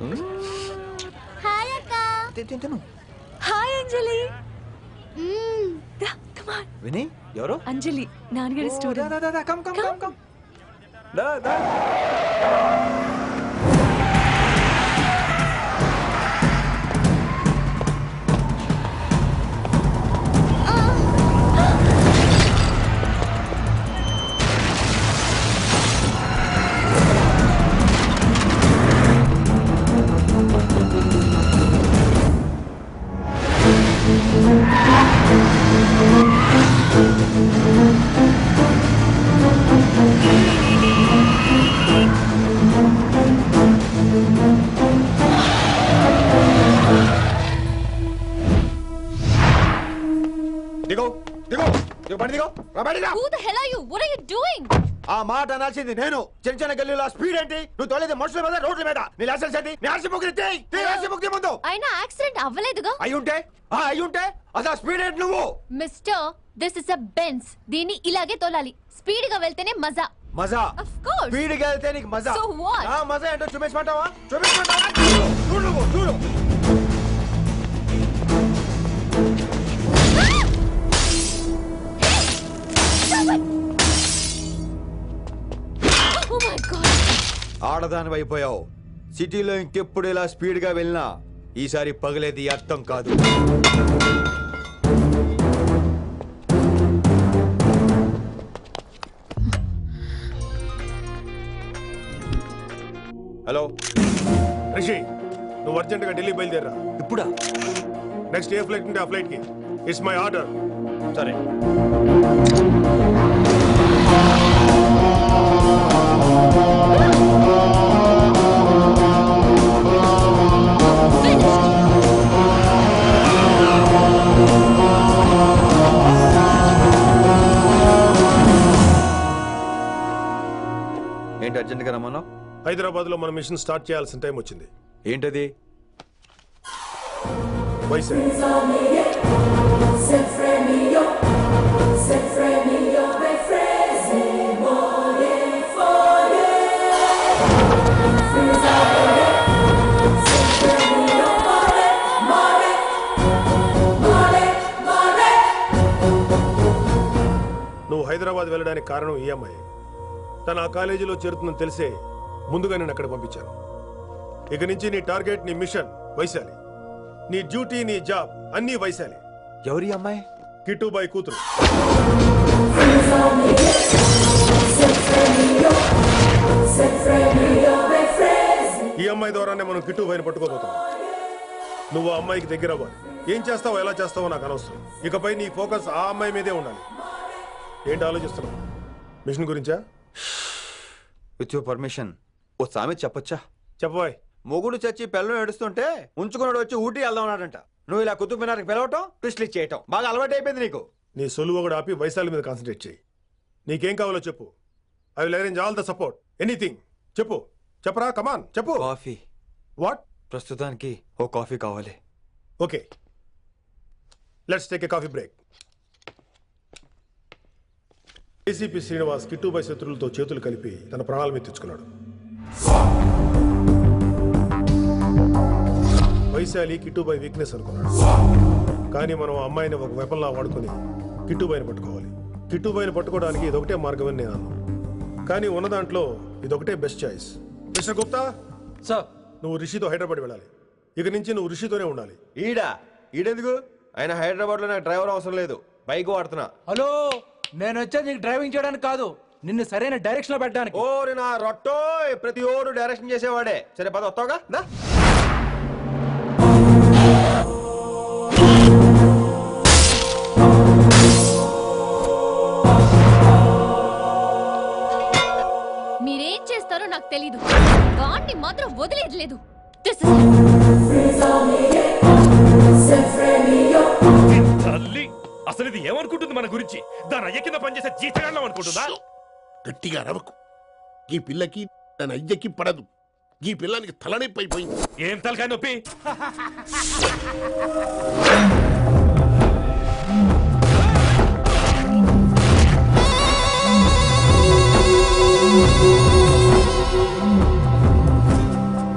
Hi అక్క. తిను. Hi అంజలి. మ్మ్. కమాన్ విని ఎవరు? అంజలి నాన్నగారి student come come come come దా దా. దిగో రా బండి రా Who the hell are you? What are you doing? ఆ మాట అనాల్సింది నేను. చిన్న చిన్న గల్లీలో స్పీడ్ ఏంటి? నువ్వు తోలేదు మనుషుల మీద రోడ్ల మీద. నీ లైసెన్స్ ఏంటి? నీ బుక్ ఇచ్చేయ్ నీ బుక్ ముందు. అయినా యాక్సిడెంట్ అవ్వలేదుగా? అయి ఉంటే ఆ అయి ఉంటే అసలు స్పీడ్ ఏంటి నువ్వు? Mister this is a Benz దీన్ని ఇలాగే తోలాలి. స్పీడ్గా వెళ్తేనే మజా. మజా. Of course. స్పీడ్గా వెళ్తే నీకు మజా. So what? ఆ మజా ఏంటో చూపించమంటావా? చూపించమంటావా? చూడు నువ్వు చూడు. ఆడదాని అయిపోయావు సిటీలో ఇంకెప్పుడు ఇలా స్పీడ్గా వెళ్ళినా ఈసారి పగలేది అర్థం కాదు. హలో. రిషి నువ్వు అర్జెంట్గా ఢిల్లీ బయలుదేరా ఇప్పుడా? నెక్స్ట్ ఏ ఫ్లైట్ ఉంటే ఆ ఫ్లైట్కి ఇట్స్ మై ఆర్డర్. సరే. రమ్మన్నావు హైదరాబాద్లో మన మిషన్ స్టార్ట్ చేయాల్సిన టైం వచ్చింది. ఏంటది? నువ్వు హైదరాబాద్ వెళ్ళడానికి కారణం ఈ అమ్మాయి. తను ఆ కాలేజీలో చేరుతుందని తెలిసే ముందుగా నేను అక్కడ పంపించాను. ఇక నుంచి నీ టార్గెట్ నీ మిషన్ వైశాలి. నీ డ్యూటీ నీ జాబ్ అన్నీ వైశాలి. ఎవరి అమ్మాయి? కిట్టుబాయి కూతురు. ఈ అమ్మాయి ద్వారానే మనం కిట్టుబాయిని పట్టుకోబోతున్నాం. నువ్వు ఆ అమ్మాయికి దగ్గర అవ్వాలి. ఏం చేస్తావో ఎలా చేస్తావో నాకు అనవసరం. ఇకపై నీ ఫోకస్ ఆ అమ్మాయి మీదే ఉండాలి. ఏంటి ఆలోచిస్తున్నావు? మిషన్ గురించా? విత్ యువర్ పర్మిషన్ ఓ సామెత చెప్పొచ్చా? చెప్పబాయ్. మొగుడు చచ్చి పిల్లలు ఏడుస్తుంటే ఉంచుకున్నాడు వచ్చి ఊటీ వెళ్దాం అన్నాడంట. నువ్వు ఇలా కుతుబ్ మినార్కి పిలవటం ట్విస్ట్లు చేయటం బాగా అలవాటు అయిపోయింది నీకు. నీ సొలువు ఒకటి ఆపి వైశాలి మీద కాన్సన్ట్రేట్ చేయి. నీకేం కావాలో చెప్పు. I will arrange all the support anything చెప్పు. చెప్పరా? కమాన్ చెప్పు. కాఫీ. వాట్ ప్రస్తుతానికి ఓ కాఫీ కావాలి. Okay. Let's take a coffee break ACP Srinivas Kittubhai శత్రువులతో చేతులు కలిపి తన ప్రాణాల మీద తెచ్చుకున్నాడు. వైశాలి కిట్టుబాయ్ వీక్నెస్ అనుకున్నాడు. కానీ మనం అమ్మాయిని ఒక వెపన్లా వాడుకొని కిట్టుబాయిని పట్టుకోవాలి. కిట్టుబాయిని పట్టుకోవడానికి ఇదొకటే మార్గమని నేను అన్నాను కానీ ఉన్న దాంట్లో ఇదొకటే best choice mister Gupta? Sir. నువ్వు రిషితో హైదరాబాద్ వెళ్ళాలి. ఇక నుంచి నువ్వు రిషితోనే ఉండాలి. ఈడా? ఈడెందుకు? ఆయన హైదరాబాద్లో నాకు డ్రైవర్ అవసరం లేదు. బైక్ వాడుతున్నా. హలో నేను వచ్చేది నీకు డ్రైవింగ్ చేయడానికి కాదు. నిన్ను సరైన డైరెక్షన్లో పెట్టడానికి. ఓరి నా రొట్టో ప్రతి ఓడు డైరెక్షన్ చేసేవాడే. సరే పద వస్తావుగా? దా. మీరేం చేస్తారో నాకు తెలీదు. వాడిని మాత్రం వదిలేదు లేదు తల్లి అసలు ఇది ఏమనుకుంటుంది మన గురించి? దాని అయ్య కింద పనిచేసే జీతగాళ్ళం అనుకుంటుందా? గట్టిగా అరవకు ఈ పిల్లకి తన అయ్యకి పడదు. ఈ పిల్లానికి తలనొప్పి అయిపోయింది. ఏం తలకాయ నొప్పి?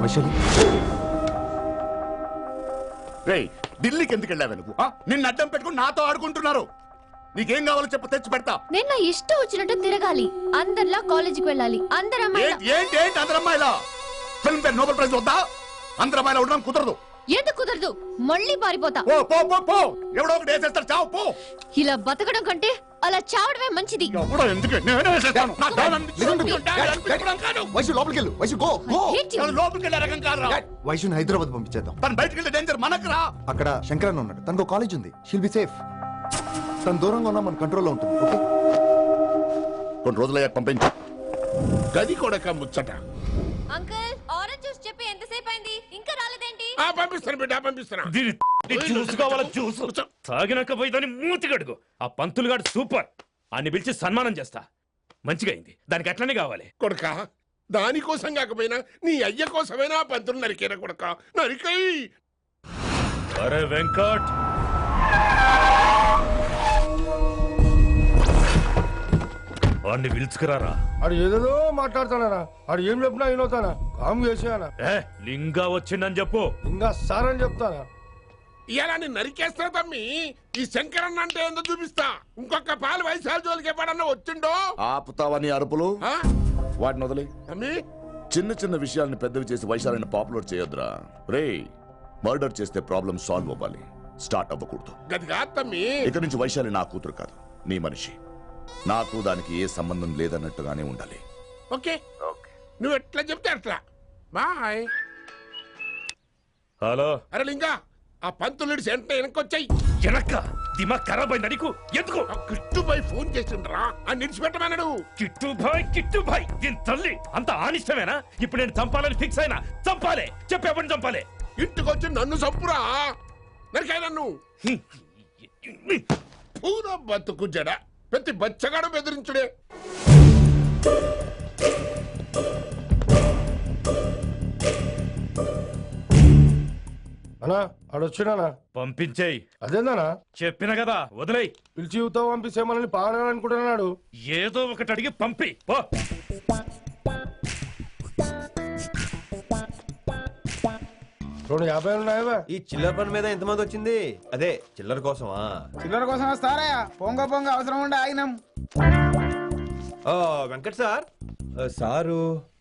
వైశాలి. రేయ్ ఢిల్లీకి ఎందుకు వెళ్ళావు నువ్వు? ఆ? నిన్ను అడ్డం పెట్టుకుని నాతో ఆడుకుంటున్నారు. నీకేం కావాలో చెప్పు తెచ్చి పెడతా. నేను నా ఇష్టం వచ్చినట్టు తిరగాలి. అందరిలా కాలేజీకి వెళ్ళాలి. అందరు అమ్మాయిలా ఏంటి ఏంటి ఏంటి అందరు అమ్మాయిలా ఫిల్మ్ ఫేర్ నోబెల్ ప్రైజ్ వద్దా? అందరు అమ్మాయిలా ఉండడం కుదరదు. ఎందుకు కుదరదు? మళ్ళీ పారిపోతా. పో పో పో పో. ఎవడో ఒకటి వేసేస్తాడు చావు పో. ఇలా బతకడం కంటే అలా చావడమే మంచిది. ఎవడో ఎందుకు? నేనే వేసేస్తాను. నా డాన్ అనిపించుకుంటూ డాన్ అనిపించుకోవడం కాదు. వైశ్యు లోపలికి వెళ్ళు Vaishu go go. Hate you. ఎవడు లోపలికి వెళ్ళే రకం కాదురా. వైశ్యుని హైదరాబాద్ పంపించేద్దాం. తను బయటికి వెళ్ళే డేంజర్ మనకు రా అక్కడ శంకరన్ ఉన్నాడు. తనకు కాలేజ్ ఉంది. షీల్ బి సేఫ్ తను దూరంగా ఉన్నా మన కంట్రోల్లో ఉంటుంది ఓకే? కొన్ని రోజులయ్యాక పంపించు. గది కొడక ముచ్చట. అంకుల్ ఆరెంజ్ జ్యూస్ చెప్పి ఎంతసేపు అయింది? ఇంకా రాలేదేంటి? ఆ, పంపిస్తాను బిడ్డ పంపిస్తాను. దీని జ్యూస్ కావాలా జ్యూస్ తాగినాక పోయి దాన్ని మూతి కడుగు. ఆ పంతులు గాడు సూపర్. అన్ని పిలిచి సన్మానం చేస్తా. మంచిగా అయింది. దానికి అట్లనే కావాలి. కొడక దానికోసం కాకపోయినా నీ అయ్య కోసమైనా ఆ పంతులు నరికేనా కొడక. నరికై అరే వెంకట్! వాడిని పిలుచుకురారా? ఆడు ఏదేదో మాట్లాడతానా ఆడు ఏం చెప్పినా వినవుతానా? కామ్ చేసేయనా ఏ లింగా వచ్చిందని చెప్పు. ఇంకా సార్ అని చెప్తానా? ఇలా నేను నరికేస్తా తమ్మి? ఈ శంకరన్న అంటే ఏందో చూపిస్తా. ఇంకొక పాలు వయసాల జోలికి ఎప్పుడన్నా వచ్చిండో? ఆపుతావని అరుపులు? ఆ? వాటిని వదిలి. తమ్మి? చిన్న చిన్న విషయాల్ని పెద్దవి చేసి వైశాలని పాపులర్ చేయొద్దురా. రే మర్డర్ చేస్తే ప్రాబ్లం సాల్వ్ అవ్వాలి. స్టార్ట్ అవ్వకూడదు. గది కాదు తమ్మి. ఇక నుంచి వైశాలి నా కూతురు కాదు. నీ మనిషి. నాకు దానికి ఏ సంబంధం లేదన్నట్టుగానే ఉండాలి. ఓకే. నువ్వు ఎట్లా చెప్తే అట్లా. బాయ్. హలో. అరే లింగా ఆ పంతులుడి సెంటర్ వెనకొచ్చాయి వెనక్క? దిమాగ్ ఖరాబ్ అయింది నీకు ఎందుకు? కిట్టుపై ఫోన్ చేసిండ్రా. అని నిడిచిపెట్టమన్నాడు కిట్టు భాయ్ కిట్టు భాయ్ దీని తల్లి అంత ఆనిష్టమేనా? ఇప్పుడు నేను చంపాలని ఫిక్స్ అయినా చంపాలే. చెప్పేపని చంపాలే? ఇంటికొచ్చి నన్ను చంపురా. నరికాయ నన్ను. పూర బతుకు జడ. ప్రతి బచ్చగాడు బెదిరించుడే. అనా ఆడు వచ్చినానా పంపించేయి. అదేందనా చెప్పిన కదా వదిలేయ్. పిలిచి యువత పంపిస్తే మనల్ని పాడాలనుకుంటున్నాడు ఏదో ఒకటి అడిగి పంపి పో. రెండు యాభై ఉన్నాయా ఈ చిల్లర పని మీద ఎంతమంది వచ్చింది? అదే చిల్లర కోసమా? చిల్లర కోసం వస్తారా పొంగ పొంగ అవసరం ఉండే ఆగినాం. ఓ వెంకట్ సార్. ఆ, sir.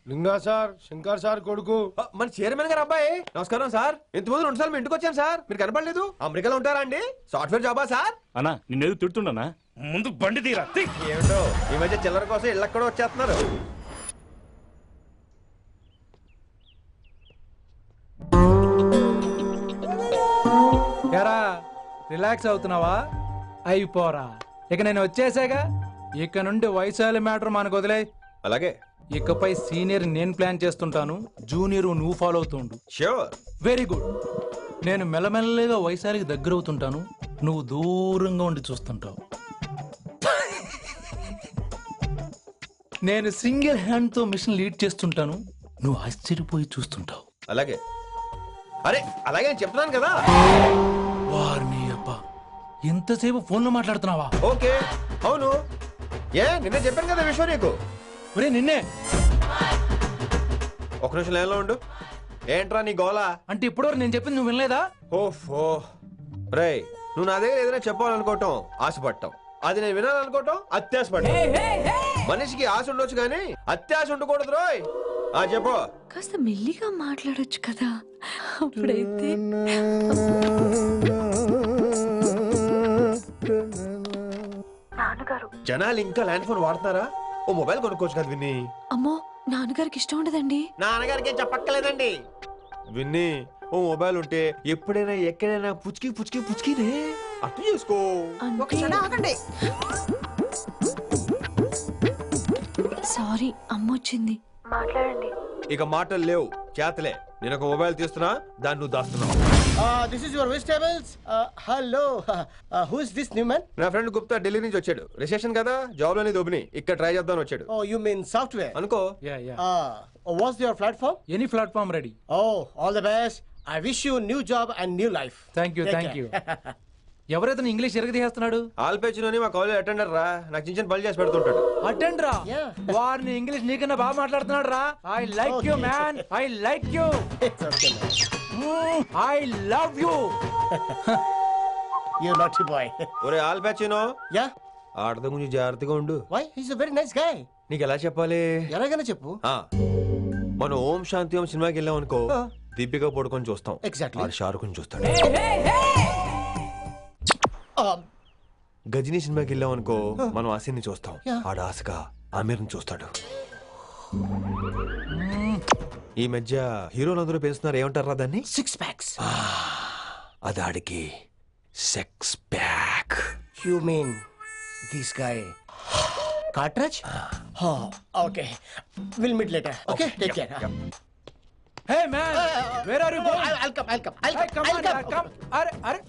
Linga sir Shankar sir కొడుకు. ఆ, మన చైర్మన్ గారు అబ్బాయి. నమస్కారం సార్. ఇంతకుముందు రెండు సార్లు మీ ఇంటికి వచ్చాను సార్. మీరు కనపడలేదు? అమెరికాలో ఉంటారా అండి? సాఫ్ట్వేర్ జాబా సార్? అన్నా నిన్నేది తిడుతుండనా ముందు బండి తీరా. తీ. ఏమిటో ఈ మధ్య చిల్లర కోసం ఇళ్ళక్కడ వచ్చేస్తున్నారు. ఎరా రిలాక్స్ అవుతున్నావా? అయిపోరా. ఇక నేను వచ్చేసాగా. ఇక నుండి వైశాలి మ్యాటర్ మనకు వదిలే అలాగే. ఇకపై సీనియర్ నేను ప్లాన్ చేస్తుంటాను. జూనియర్ నువ్వు ఫాలో అవుతుండు. Sure very good. నేను మెల్లమెల్లగా వైశాలికి దగ్గర అవుతుంటాను. నువ్వు దూరంగా ఉండి చూస్తుంటావు. నేను సింగిల్ హ్యాండ్తో మిషన్ లీడ్ చేస్తుంటాను. నువ్వు ఆశ్చర్యపోయి చూస్తుంటావు. అలాగే. అరే అలాగే అని చెప్తున్నాను కదా. వారిని అబ్బా. ఎంతసేపు ఫోన్లో మాట్లాడుతున్నావా? ఓకే అవును. ఏ నిన్నే చెప్పాను కదా విశ్వ నీకు. ఒరే నిన్నే. ఒక నిమిషం లైన్లో ఉండు. ఏంట్రా నీ గోలా? అంటే ఇప్పటివరకు నేను చెప్పింది నువ్వు వినలేదా? ఓఫో రేయ్ నువ్వు నా దగ్గర ఏదైనా చెప్పాలనుకోవటం ఆశపడటం. అది నేను వినాలనుకోవటం అత్యాశపడటం. మనిషికి ఆశ ఉండొచ్చు కానీ అత్యాశ ఉండకూడదు రోయ్. చెప్పు. కాస్త మెల్లిగా మాట్లాడొచ్చు కదా. అప్పుడైతే. జనాలు ఇంకా ల్యాండ్ ఫోన్ వాడుతున్నారా? ఓ మొబైల్ కొనుక్కోవచ్చు కదా విన్ని. అమ్మో నాన్నగారికి ఇష్టం ఉండదండి. నాన్నగారికి ఏం చెప్పక్కర్లేదండి. విన్ని ఓ మొబైల్ ఉంటే ఎప్పుడైనా ఎక్కడైనా పుచ్చుకి పుచ్చుకి పుచ్చుకినే అట్లా చేసుకో. అంటే సారీ అమ్మ వచ్చింది ఇక మాటలు లేవు. చేతలే. నేను ఒక మొబైల్ తీస్తున్నా దాన్ని నువ్వు దాస్తున్నావు. This is your vegetables hello who is this new man నా ఫ్రెండ్ గుప్తా ఢిల్లీ నుంచి వచ్చాడు. రిసెప్షన్ కదా? జాబ్లోని దొబ్బిని. ఇక్కడ ట్రై చేద్దామని వచ్చాడు. ఓ యు మీన్ సాఫ్ట్వేర్ అనుకో. Yeah yeah what's your platform any platform ready oh all the best I wish you new job and new life thank you thank you ఎవరైతే English ఎరగదీస్తున్నాడు ఆల్పేచినోని మా college attender రా. నాకు చిన్న చిన్న పనులు చేసి పెడుతుంటాడు. అటెండ్ రా. వారిని ఇంగ్లీష్ నీకన్నా బాగా మాట్లాడుతున్నాడు రా. I like you man I like you I love you You. Naughty boy. ఒరే ఆల్ ప్యాచినో yeah? ఆడతో కొంచెం జాగ్రత్తగా ఉండు? He's a very nice guy. నీకు ఎలా చెప్పాలి? ఎలాగైనా చెప్పు. ఆ, మనం ఓం శాంతి ఓం సినిమాకి వెళ్ళాం అనుకో. దీపిక పడుకొని చూస్తాం. ఆడు షారుఖ్ చూస్తాడు. గజనీ సినిమాకి వెళ్ళాం అనుకో మనం ఆశని చూస్తాం. ఆడ ఆశగా ఆమెర్ని చూస్తాడు. ఈ మధ్య హీరోలందరూ పెంచుతున్నారు. ఏమంటారా దాన్ని? సిక్స్ ప్యాక్స్ అది ఆడికి sex pack you mean this Katraj okay will meet later okay take care hey man where are you going I'll come I'll come I'll come I'll come అరే అరే